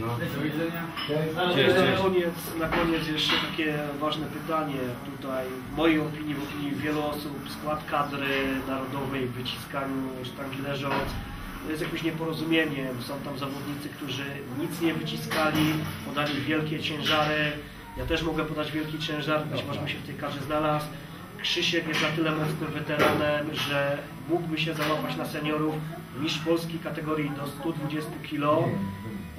No. Ale Cześć, na cześć. koniec, na koniec jeszcze takie ważne pytanie. Tutaj w mojej opinii, w opinii wielu osób, skład kadry narodowej w wyciskaniu sztangi leżąc to jest jakimś nieporozumieniem. Są tam zawodnicy, którzy nic nie wyciskali, podali wielkie ciężary. Ja też mogę podać wielki ciężar, być może bym się w tej kadrze znalazł. Krzysiek jest na tyle mocnym weteranem, że mógłby się załapać na seniorów. Mistrz Polski kategorii do 120 kg.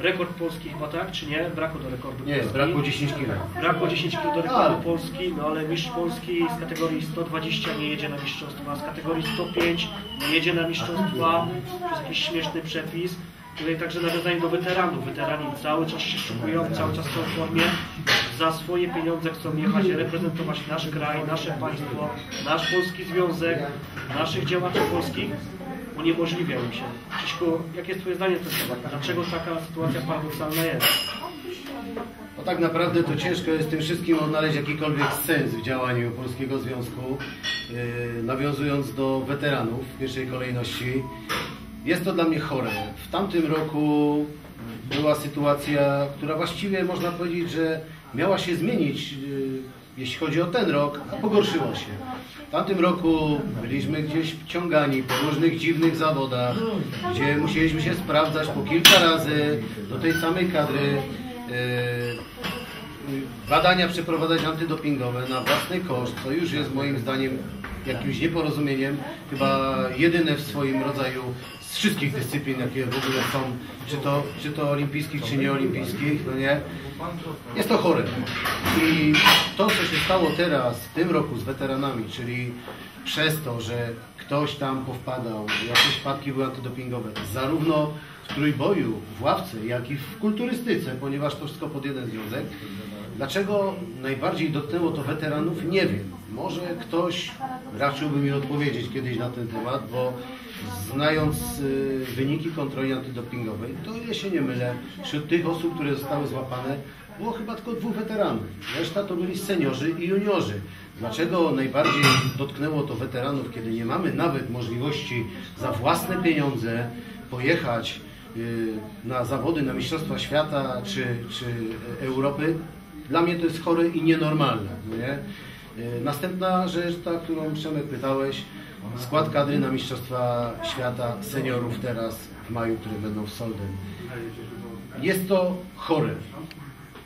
Rekord Polski chyba tak, czy nie? Brakło do rekordu Nie, Polski. brakło 10 kg. Brakło 10 kg do rekordu Ale. Polski, no ale mistrz Polski z kategorii 120 nie jedzie na mistrzostwa, z kategorii 105 nie jedzie na mistrzostwa przez jakiś śmieszny przepis. Tutaj także nawiązanie do weteranów. Weterani cały czas się szukują, cały czas są w formie. Za swoje pieniądze chcą jechać, reprezentować nasz kraj, nasze państwo, nasz polski związek, naszych działaczy polskich. Uniemożliwia im się. Krzyśku, jakie jest Twoje zdanie na ten temat? Dlaczego taka sytuacja paradoksalna jest? No tak naprawdę to ciężko jest tym wszystkim odnaleźć jakikolwiek sens w działaniu Polskiego Związku, yy, nawiązując do weteranów w pierwszej kolejności. Jest to dla mnie chore. W tamtym roku była sytuacja, która właściwie można powiedzieć, że miała się zmienić, yy, jeśli chodzi o ten rok, a pogorszyła się. W tamtym roku byliśmy gdzieś wciągani po różnych dziwnych zawodach, gdzie musieliśmy się sprawdzać po kilka razy do tej samej kadry. Yy, badania przeprowadzać antydopingowe na własny koszt, to już jest moim zdaniem jakimś nieporozumieniem, chyba jedyne w swoim rodzaju z wszystkich dyscyplin, jakie w ogóle są, czy to, czy to olimpijskich, czy nieolimpijskich, no nie? Jest to chore. I to, co się stało teraz, w tym roku z weteranami, czyli przez to, że ktoś tam powpadał, jakieś wpadki były antydopingowe, zarówno w trójboju, w ławce, jak i w kulturystyce, ponieważ to wszystko pod jeden związek. Dlaczego najbardziej dotknęło to weteranów? Nie wiem. Może ktoś raczyłby mi odpowiedzieć kiedyś na ten temat, bo znając y, wyniki kontroli antydopingowej, to ile się nie mylę, wśród tych osób, które zostały złapane, było chyba tylko dwóch weteranów. Reszta to byli seniorzy i juniorzy. Dlaczego najbardziej dotknęło to weteranów, kiedy nie mamy nawet możliwości za własne pieniądze pojechać y, na zawody, na Mistrzostwa Świata czy, czy Europy? Dla mnie to jest chore i nienormalne. no Nie? Y, Następna rzecz, ta, którą Przemek pytałeś, skład kadry na Mistrzostwa Świata seniorów teraz w maju, które będą w Solden. Jest to chore.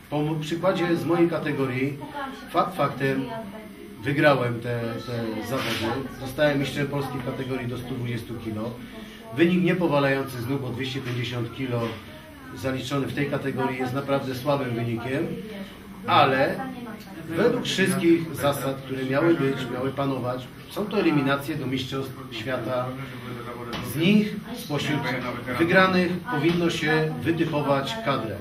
Po przykładzie z mojej kategorii, fakt faktem, wygrałem te, te zawody. Zostałem mistrzem Polski w kategorii do 120 kg. Wynik niepowalający z nóg o 250 kg zaliczony w tej kategorii jest naprawdę słabym wynikiem, ale według wszystkich zasad, które miały być, miały panować, są to eliminacje do Mistrzostw Świata. Z nich, spośród wygranych, powinno się wytypować kadrę.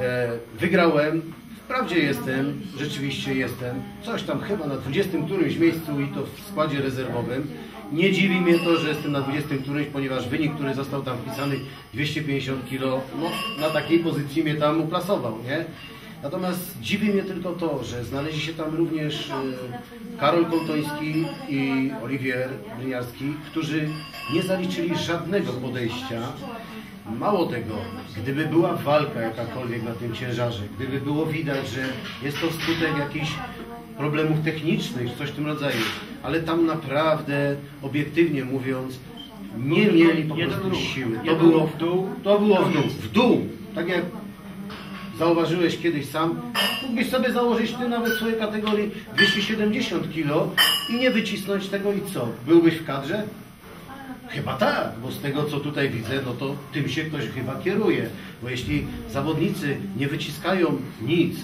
E, Wygrałem, wprawdzie jestem, rzeczywiście jestem, coś tam chyba na 20 którymś miejscu i to w składzie rezerwowym. Nie dziwi mnie to, że jestem na 20 którymś, ponieważ wynik, który został tam wpisany, 250 kg, no na takiej pozycji mnie tam uplasował, nie? Natomiast dziwi mnie tylko to, że znaleźli się tam również e, Karol Kołtoński i Oliwier Bryniarski, którzy nie zaliczyli żadnego podejścia Mało tego, gdyby była walka jakakolwiek na tym ciężarze, gdyby było widać, że jest to skutek jakichś problemów technicznych, coś w tym rodzaju, ale tam naprawdę, obiektywnie mówiąc, nie mieli po prostu siły. To było w dół. To było w dół. W dół. Tak jak zauważyłeś kiedyś sam, mógłbyś sobie założyć ty nawet w swojej kategorii 270 kg i nie wycisnąć tego i co? Byłbyś w kadrze? Chyba tak, bo z tego co tutaj widzę, no to tym się ktoś chyba kieruje. Bo jeśli zawodnicy nie wyciskają nic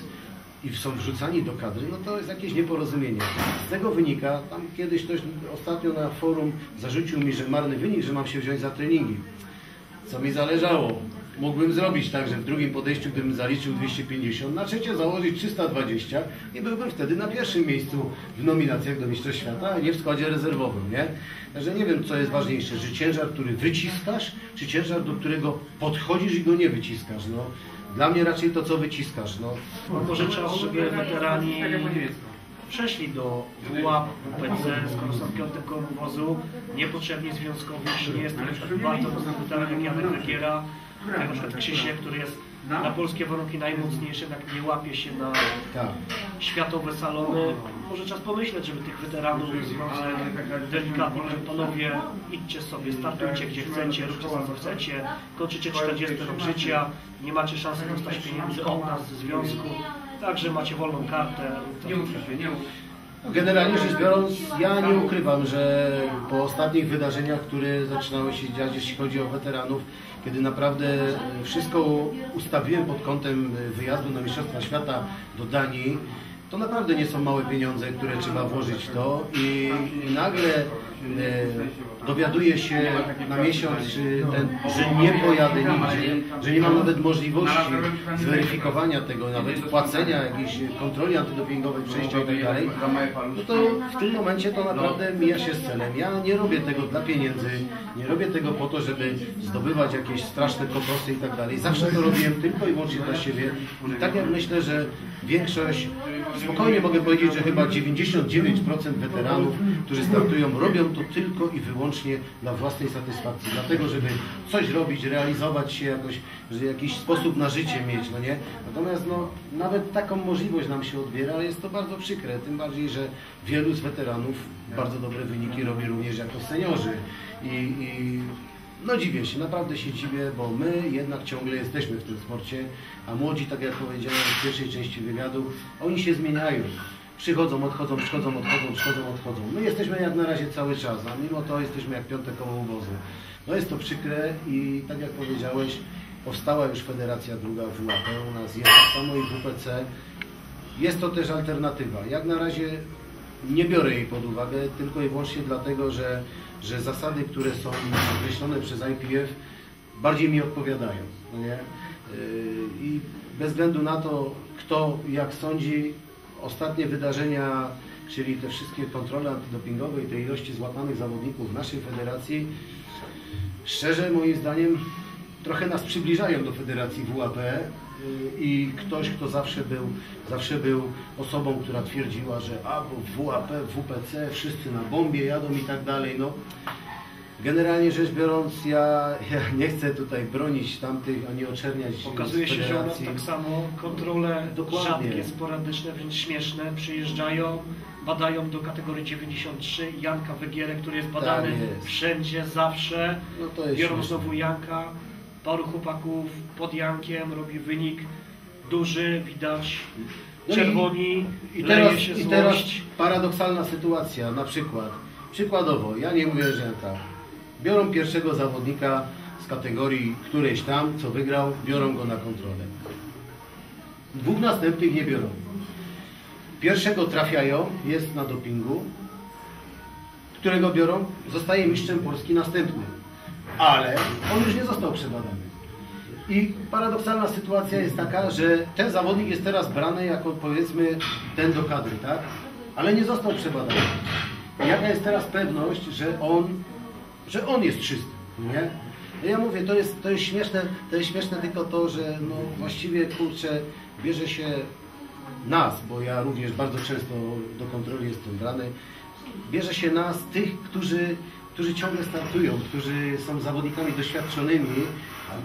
i są wrzucani do kadry, no to jest jakieś nieporozumienie. Z tego wynika, tam kiedyś ktoś ostatnio na forum zarzucił mi, że marny wynik, że mam się wziąć za treningi. Co mi zależało? Mógłbym zrobić tak, że w drugim podejściu, gdybym zaliczył 250, na trzecie założyć 320 i byłbym wtedy na pierwszym miejscu w nominacjach do Mistrzostw Świata, a nie w składzie rezerwowym, nie? Także nie wiem, co jest ważniejsze, że ciężar, który wyciskasz, czy ciężar, do którego podchodzisz i go nie wyciskasz, no. Dla mnie raczej to, co wyciskasz, no. No może czas, żeby weterani przeszli do WUAP, WPC, skoro są piątym kołem wozu, niepotrzebni związkowi, nie jest to na przykład bardzo mocno jak Janek Legiera, jak na przykład Krzysiek, który jest na polskie warunki najmocniejsze, jednak nie łapie się na Tak. światowe salony. Może czas pomyśleć, żeby tych weteranów związek delikatnie, panowie idźcie sobie, startujcie gdzie chcecie, róbcie co chcecie, kończycie 40 rok życia, nie macie szansy dostać pieniędzy od nas z związku, także macie wolną kartę. Nie nie. Generalnie rzecz biorąc, ja nie ukrywam, że po ostatnich wydarzeniach, które zaczynały się dziać, jeśli chodzi o weteranów, kiedy naprawdę e, wszystko ustawiłem pod kątem wyjazdu na Mistrzostwa Świata do Danii, to naprawdę nie są małe pieniądze, które trzeba włożyć w to i, i nagle e, dowiaduję się na miesiąc, ten, że nie pojadę nigdzie, że nie mam nawet możliwości zweryfikowania tego, nawet płacenia jakiejś kontroli antydopingowej, przejścia i tak dalej, no to w tym momencie to naprawdę mija się z celem. Ja nie robię tego dla pieniędzy, nie robię tego po to, żeby zdobywać jakieś straszne kokosy i tak dalej. Zawsze to robiłem tylko i wyłącznie dla siebie. I tak jak myślę, że większość, spokojnie mogę powiedzieć, że chyba 99% weteranów, którzy startują, robią to tylko i wyłącznie dla własnej satysfakcji. Dlatego, żeby coś robić, realizować się jakoś, że jakiś sposób na życie mieć, no nie? Natomiast no, nawet taką możliwość nam się odbiera, ale jest to bardzo przykre, tym bardziej, że wielu z weteranów bardzo dobre wyniki robi również jako seniorzy. I, i no dziwię się, naprawdę się dziwię, bo my jednak ciągle jesteśmy w tym sporcie, a młodzi, tak jak powiedziałem w pierwszej części wywiadu, oni się zmieniają. Przychodzą, odchodzą, przychodzą, odchodzą, przychodzą, odchodzą. My jesteśmy jak na razie cały czas, a mimo to jesteśmy jak piąte koło obozu. No jest to przykre i tak jak powiedziałeś, powstała już federacja druga WAP, u nas jest tak samo i WPC. Jest to też alternatywa. Jak na razie nie biorę jej pod uwagę tylko i wyłącznie dlatego, że, że zasady, które są określone przez IPF bardziej mi odpowiadają. No nie? Yy, I bez względu na to, kto jak sądzi, ostatnie wydarzenia, czyli te wszystkie kontrole antydopingowe i te ilości złapanych zawodników w naszej federacji, szczerze moim zdaniem trochę nas przybliżają do federacji WAP y, i ktoś, kto zawsze był, zawsze był osobą, która twierdziła, że a, bo WAP, WPC, wszyscy na bombie jadą i tak dalej, no generalnie rzecz biorąc, ja, ja nie chcę tutaj bronić tamtych, ani oczerniać Okazuje się, że u nas tak samo kontrole Dokładnie. rzadkie, sporadyczne, wręcz śmieszne przyjeżdżają, badają do kategorii 93 Janka Wygierę, który jest badany Tak jest. wszędzie, zawsze. No to jest Biorą śmieszne. znowu Janka, paru chłopaków pod Jankiem, robi wynik duży, widać No i- czerwoni, I leje teraz, się I teraz złość. paradoksalna sytuacja, na przykład, przykładowo, ja nie mówię, że tak, biorą pierwszego zawodnika z kategorii którejś tam, co wygrał, biorą go na kontrolę. Dwóch następnych nie biorą. Pierwszego trafiają, jest na dopingu, którego biorą, zostaje mistrzem Polski następny. Ale on już nie został przebadany. I paradoksalna sytuacja jest taka, że ten zawodnik jest teraz brany jako powiedzmy ten do kadry, tak? Ale nie został przebadany. Jaka jest teraz pewność, że on, że on jest czysty, nie? No Ja mówię, to jest, to jest śmieszne, to jest śmieszne tylko to, że no właściwie kurczę, bierze się nas, bo ja również bardzo często do kontroli jestem brany, bierze się nas, tych, którzy, którzy ciągle startują, którzy są zawodnikami doświadczonymi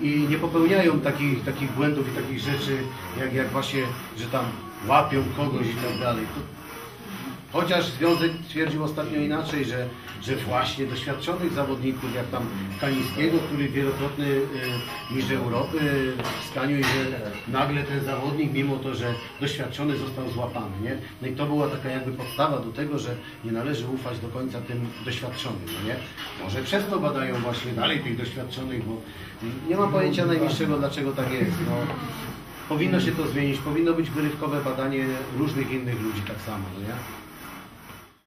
i nie popełniają takich, takich błędów i takich rzeczy, jak, jak właśnie, że tam łapią kogoś i tak dalej. Chociaż Związek twierdził ostatnio inaczej, że, że właśnie doświadczonych zawodników, jak tam Kalińskiego, który wielokrotny y, mistrz Europy w skaniu i że nagle ten zawodnik, mimo to, że doświadczony został złapany, nie? No i to była taka jakby podstawa do tego, że nie należy ufać do końca tym doświadczonym, no nie? Może przez to badają właśnie dalej tych doświadczonych, bo nie mam pojęcia najmniejszego, dlaczego tak jest, no. Powinno się to zmienić, powinno być wyrywkowe badanie różnych innych ludzi tak samo, no nie?